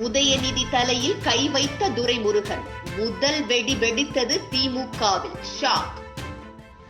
உதயநிதி தலையில் கை வைத்த துரைமுருகன். முதல் வெடி வெடித்தது திமுகவில். ஷாக்.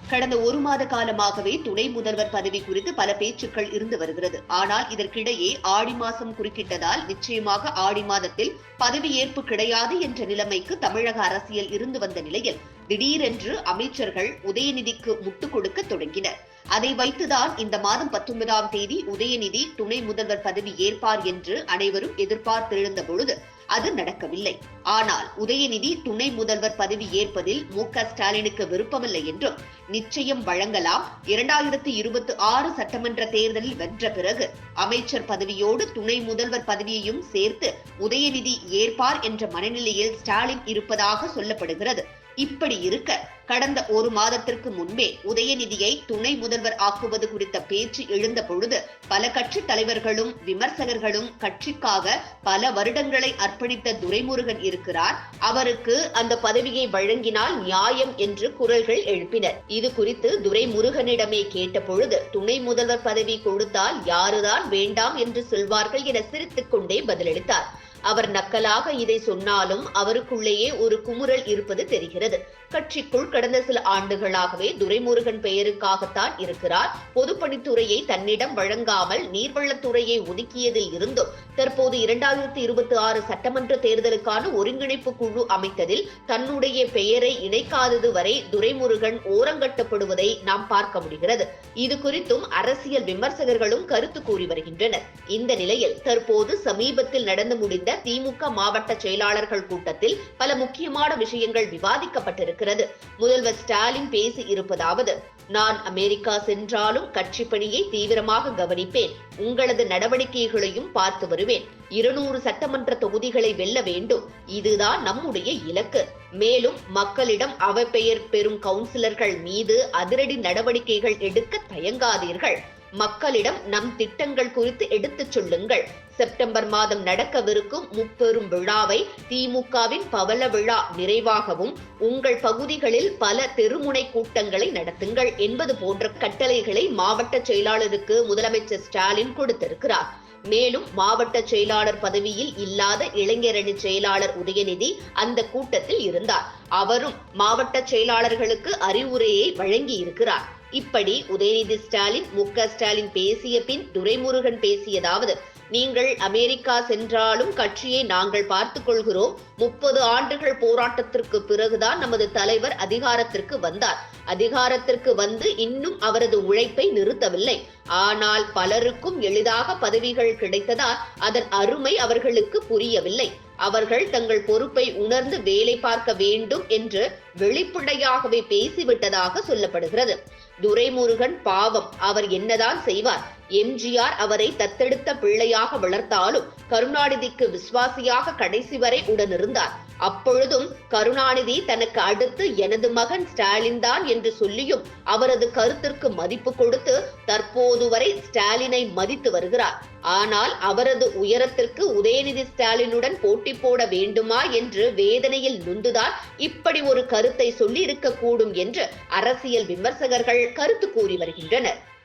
கடந்த ஒரு மாத காலமாகவே துணை முதல்வர் பதவி குறித்து பல பேச்சுக்கள் இருந்து வருகிறது. ஆனால் இதற்கிடையே ஆடி மாசம் குறுக்கிட்டதால் நிச்சயமாக ஆடி மாதத்தில் பதவியேற்பு கிடையாது என்ற நிலைமைக்கு தமிழக அரசியல் இருந்து வந்த நிலையில் திடீரென்று அமைச்சர்கள் உதயநிதிக்கு முட்டு கொடுக்க தொடங்கினர். அதை வைத்துதான் இந்த மாதம் பத்தொன்பதாம் தேதி உதயநிதி துணை முதல்வர் பதவி ஏற்பார் என்று அனைவரும் எதிர்பார்த்திருந்த பொழுது அது நடக்கவில்லை. ஆனால் உதயநிதி துணை முதல்வர் பதவி ஏற்பதில் மு க ஸ்டாலினுக்கு விருப்பமில்லை என்றும் நிச்சயம் வழங்கலாம். இரண்டாயிரத்தி இருபத்தி ஆறு சட்டமன்ற தேர்தலில் வென்ற பிறகு அமைச்சர் பதவியோடு துணை முதல்வர் பதவியையும் சேர்த்து உதயநிதி ஏற்பார் என்ற மனநிலையில் ஸ்டாலின் இருப்பதாக சொல்லப்படுகிறது. இப்படி இருக்க கடந்த ஒரு மாதத்திற்கு முன்பே உதயநிதியை துணை முதல்வர் ஆக்குவது குறித்த பேச்சு எழுந்த பொழுது பல கட்சி தலைவர்களும் விமர்சகர்களும் கட்சிக்காக பல வருடங்களை அர்ப்பணித்த துரைமுருகன் இருக்கிறார். அவருக்கு அந்த பதவியை வழங்கினால் நியாயம் என்று குரல்கள் எழுப்பினர். இது குறித்து துரைமுருகனிடமே கேட்ட பொழுது துணை முதல்வர் பதவி கொடுத்தால் யாருதான் வேண்டாம் என்று சொல்வார்கள் என சிரித்துக் கொண்டே பதிலளித்தார். அவர் நக்கலாக இதை சொன்னாலும் அவருக்குள்ளேயே ஒரு குமுறல் இருப்பது தெரிகிறது. கட்சிக்குள் கடந்த சில ஆண்டுகளாகவே துரைமுருகன் பெயருக்காகத்தான் இருக்கிறார். பொதுப்பணித்துறையை தன்னிடம் வழங்காமல் நீர்வளத்துறையை ஒதுக்கியதில் இருந்தும் தற்போது இரண்டாயிரத்தி இருபத்தி ஆறு சட்டமன்ற தேர்தலுக்கான ஒருங்கிணைப்பு குழு அமைத்ததில் தன்னுடைய பெயரை இணைக்காதது வரை துரைமுருகன் ஓரங்கட்டப்படுவதை நாம் பார்க்க முடிகிறது. இது குறித்தும் அரசியல் விமர்சகர்களும் கருத்து கூறி வருகின்றனர். இந்த நிலையில் தற்போது சமீபத்தில் நடந்து முடிந்த திமுக மாவட்ட செயலாளர்கள் கூட்டத்தில் பல முக்கியமான விஷயங்கள் விவாதிக்கப்பட்டிருக்கிறது. முதல்வர் ஸ்டாலின் பேசி இருப்பதாவது நான் அமெரிக்கா சென்றாலும் கட்சி பணியை தீவிரமாக கவனிப்பேன். உங்களது நடவடிக்கைகளையும் பார்த்து வருவேன். இருநூறு சட்டமன்ற தொகுதிகளை வெல்ல வேண்டும். இதுதான் நம்முடைய இலக்கு. மேலும் மக்களிடம் அவப்பெயர் பெறும் கவுன்சிலர்கள் மீது அதிரடி நடவடிக்கைகள் எடுக்க தயங்காதீர்கள். மக்களிடம் நம் திட்டங்கள் குறித்து எடுத்துச் சொல்லுங்கள். செப்டம்பர் மாதம் நடக்கவிருக்கும் முப்பெரும் விழாவை திமுகவின் பவள விழா நிறைவாகவும் உங்கள் பகுதிகளில் பல தெருமுனை கூட்டங்களை நடத்துங்கள் என்பது போன்ற கட்டளைகளை மாவட்ட செயலாளருக்கு முதலமைச்சர் ஸ்டாலின் கொடுத்திருக்கிறார். மேலும் மாவட்ட செயலாளர் பதவியில் இல்லாத இளைஞரணி செயலாளர் உதயநிதி அந்த கூட்டத்தில் இருந்தார். அவரும் மாவட்ட செயலாளர்களுக்கு அறிவுரையை வழங்கி இருக்கிறார் இப்படி உதயநிதி ஸ்டாலின் மு ஸ்டாலின் பேசிய பின் துரைமுருகன் பேசியதாவது நீங்கள் அமெரிக்கா சென்றாலும் கட்சியை நாங்கள் பார்த்துக் கொள்கிறோம். முப்பது ஆண்டுகள் போராட்டத்திற்கு பிறகுதான் நமது தலைவர் அதிகாரத்திற்கு வந்தார். அதிகாரத்திற்கு வந்து இன்னும் அவரது உழைப்பை நிறுத்தவில்லை. ஆனால் பலருக்கும் எளிதாக பதவிகள் கிடைத்ததால் அதன் அருமை அவர்களுக்கு புரியவில்லை. அவர்கள் தங்கள் பொறுப்பை உணர்ந்து வேலை பார்க்க வேண்டும் என்று வெளிப்படையாகவே பேசிவிட்டதாக சொல்லப்படுகிறது. துரைமுருகன் பாவம் அவர் என்னதான் செய்வார்? எம்ஜிஆர் அவரை தத்தெடுத்த பிள்ளையாக வளர்த்தாலும் கருணாநிதிக்கு விசுவாசியாக கடைசி வரை உடனிருந்தார் அப்பொழுதும் கருணாநிதி தனக்கு அடுத்து எனது மகன் ஸ்டாலின் தான் என்று சொல்லியும் அவரது கருத்திற்கு மதிப்பு கொடுத்து தற்போது வரை ஸ்டாலினை மதித்து வருகிறார். ஆனால் அவரது உயரத்திற்கு உதயநிதி ஸ்டாலினுடன் போட்டி போட வேண்டுமா என்று வேதனையில் நொந்துதான் இப்படி ஒரு கருத்தை சொல்லி இருக்கக்கூடும் என்று அரசியல் விமர்சகர்கள் கருத்து கூறி வருகின்றனர்.